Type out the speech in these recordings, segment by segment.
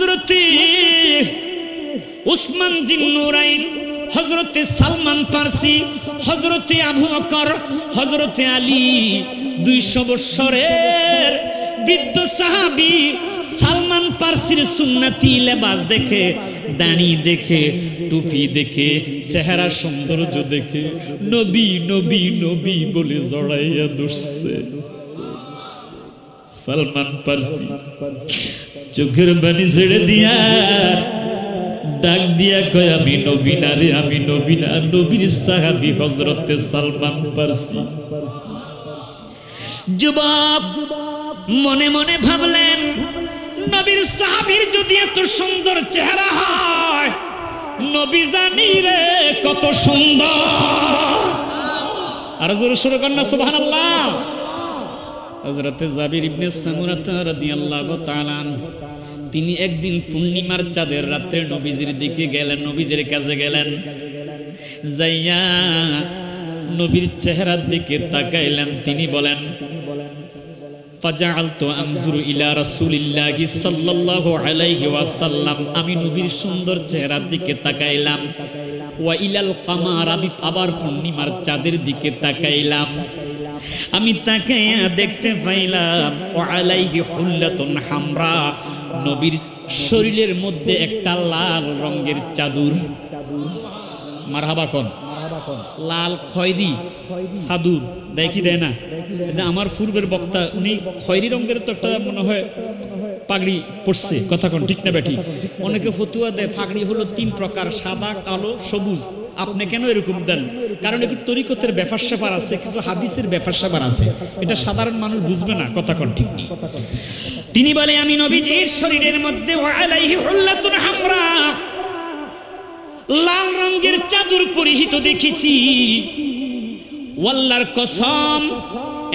হজরতে উসমান জিন্নুরাইন হজরতে সালমান পারসি হজরতে আবু বকর হজরতে আলী, দুইশো বৎসরের বৃদ্ধ সাহাবি সালমান পারসির সুন্নাতি লেবাস দেখে, দাঁড়ি দেখে, টুপি দেখে, চেহারা সৌন্দর্য দেখে, নবী নবী নবী বলে জড়াইয়া দুসছে সালমান পারসি চোখের বাণী ছেড়ে দিয়া ডাক দিয়া কয় আমি নবীনা রে আমি নবীনা নবীর সাহাবি হজরতে সালমান পারসি যুবক মনে মনে ভাবলেন নবীর সাহাবীর যদি এত সুন্দর চেহারা হয় নবী জানি রে কত সুন্দর আর জোরে কর না সুবহানাল্লাহ হযরতে জাবির ইবনে সামুরাত রাদিয়াল্লাহু তাআলা তিনি একদিন পূর্ণিমার চাঁদের রাত্রে নবীজির দিকে গেলেন, নবীজির কাছে গেলেন। যাইয়া নবীর চেহারার দিকে তাকাইলেন, তিনি বলেন আমি নবীর সুন্দর চেহারার দিকে তাকাইলাম। ওয়া ইলাল কামার আবার পূর্ণিমার চাঁদের দিকে তাকাইলাম। আমি তাকাইয়া দেখতে পাইলাম, ও হামরা, নবীর শরীরের মধ্যে একটা লাল রঙের চাদর। মারহাবা লাল খয়রি সাদুর দেখি দেয় না? আমার পূর্বের বক্তা, উনি খয়রি রঙের তো একটা মনে হয় পাগড়ি পড়ছে কথা কোন? ঠিক না বেটি অনেকে ফতুয়া দেয়, পাগড়ি হলো তিন প্রকার, সাদা, কালো, সবুজ। আপনি কেন এরকম দেন? কারণ একটু তরিকতের ব্যাপার স্যাপার আছে, কিছু হাদিসের ব্যাপার স্যাপার আছে। এটা সাধারণ মানুষ বুঝবে না, কথা কোন ঠিক নেই। তিনি বলে, আমি নবীজির শরীরের মধ্যে লাল রঙের চাদর পরিহিত দেখেছি। ওয়াল্লার কসম,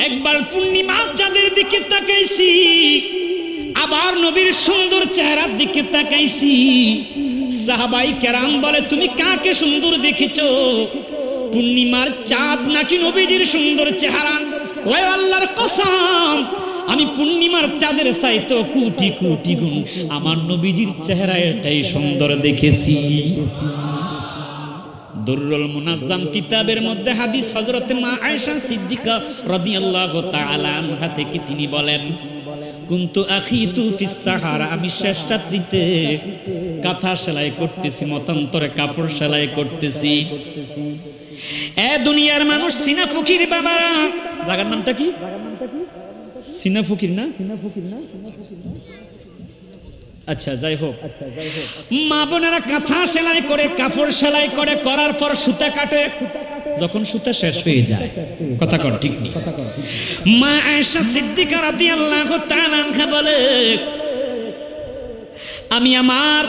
একবার পূর্ণিমা চাঁদের দিকে তাকাইছি, আবার নবীর সুন্দর চেহারার দিকে তাকাইছি। সাহাবাই কেরাম বলে, তুমি কাকে সুন্দর দেখেছ? পূর্ণিমার চাঁদ নাকি নবীজির সুন্দর চেহারা? ওই আল্লাহর কসম, আমি পূর্ণিমার চাঁদের চাইতো কোটি কোটি গুণ আমার নবীজির চেহারা এটাই সুন্দর দেখেছি। দুরুল মুনাজ্জাম কিতাবের মধ্যে হাদিস হযরতে মা আয়েশা সিদ্দিকা রাদিয়াল্লাহু তাআলা আনহা থেকে তিনি বলেন কুন্তু আখিতু ফিস সাহারা, আমি শেষ রাত্রিতে কাঁথা সেলাই করতেছি, মতান্তরে কাপড় সেলাই করতেছি। এ দুনিয়ার মানুষ সিনা ফকির বাবা। জায়গার নামটা কি? সিনা ফকির না? আচ্ছা যাই হোক। মা বোনেরা কাঁথা সেলাই করে, কাপড় সেলাই করে, করার পর সুতা কাটে। যখন সুতা শেষ হয়ে যায়, কথা কর ঠিক নেই। মা আয়েশা সিদ্দিকা রাদিয়াল্লাহু তাআলা বলে, আমি আমার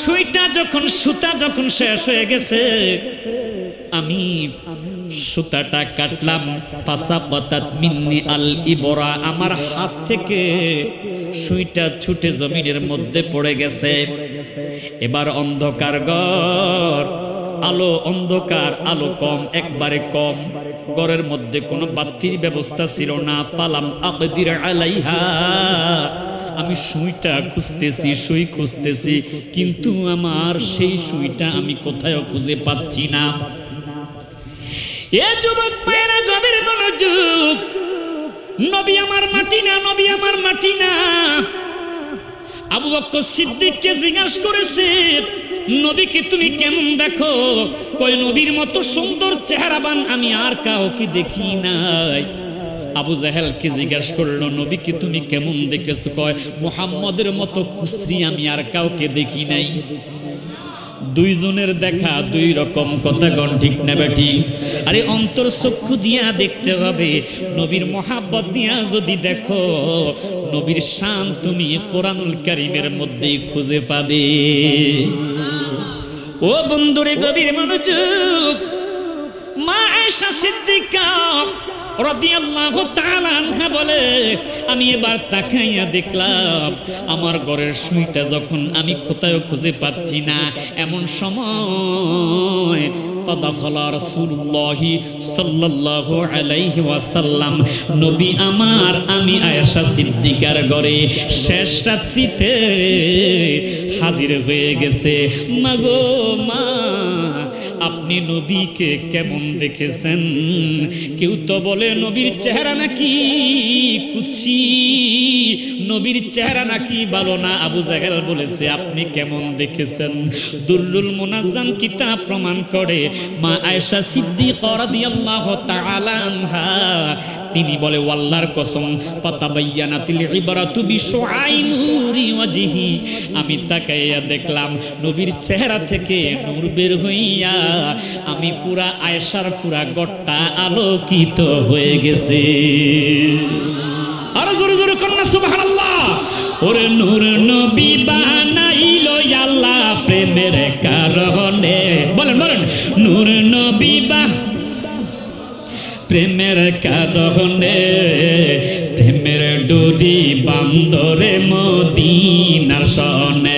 সুইটা যখন, সুতা যখন শেষ হয়ে গেছে, আমি সুতাটা কাটলাম। ফাসাবাতাত মিন্নি আল ইবরা, আমার হাত থেকে সুইটা ছুটে জমিনের মধ্যে পড়ে গেছে। এবার অন্ধকার ঘর আলো অন্ধকার, আলো কম, একবারে কম। ঘরের মধ্যে কোনো বাতির ব্যবস্থা ছিল না। পালাম আকদির আলাইহা। আমি সুইটা খুঁজতেছি, সুই খুঁজতেছি, কিন্তু আমার সেই সুইটা আমি কোথাও খুঁজে পাচ্ছি না। এ যুবক মায়েরা, গভীর মনোযোগ। নবী আমার মাটি না, নবী আমার মাটি না। আবু বক্কর সিদ্দিককে জিজ্ঞাসা করেছে নবীকে তুমি কেমন দেখো? কই নবীর মতো সুন্দর চেহারাবান আমি আর কাউকে দেখি নাই। আবু জাহেলকে জিজ্ঞাসা করল, নবীকে তুমি কেমন দেখেছ? কয়, মোহাম্মদের মতো কুশ্রী আমি আর কাউকে দেখি নাই। দুইজনের দেখা দুই রকম, কথা গণ ঠিক না বেটি? আরে, অন্তর চক্ষু দিয়া দেখতে হবে, নবীর মহাব্বত দিয়া যদি দেখো, নবীর শান তুমি কোরআনুল কারিমের মধ্যেই খুঁজে পাবে। ও বন্ধুরে গভীর মনোযোগ মা এসা সিদ্দিকা বলে, আমি এবার তাকাইয়া দেখলাম, আমার ঘরের সুইটা যখন আমি কোথাও খুঁজে পাচ্ছি না, এমন সময় নবী আমার, আমি আয়েশা সিদ্দিকার ঘরে শেষ রাত্রিতে হাজির হয়ে গেছে। মাগো, মা আপনি নবীকে কেমন দেখেছেন? কেউ তো বলে নবীর চেহারা নাকি কুচি নবীর চেহারা নাকি ভালো না, আবু জাহেল বলেছে, আপনি কেমন দেখেছেন? দুরুল মুনাজ্জাম কিতাব প্রমাণ করে, মা আয়েশা সিদ্দিক রাদিয়াল্লাহু তাআলা আনহা। তিনি বলে, ওয়াল্লাহর কসম, ফাতাবায়ানাতিল ইবরাতু বিশুআইনুরি ওয়াজহি। আমি তাকাইয়া দেখলাম, নবীর চেহারা থেকে নূর বের হইয়া আমি পুরা আয়েশার পুরা গট্টা আলোকিত হয়ে গেছে। জোরে জোরে কন্যা, সুবহানাল্লাহ। ওরে নূর নবী বানাইল আল্লাহ প্রেমের কারণে। বলেন বলেন, নূর নবী বা প্রেমের কারণে। প্রেমের ডুরি বান্দরে মদিনার সনে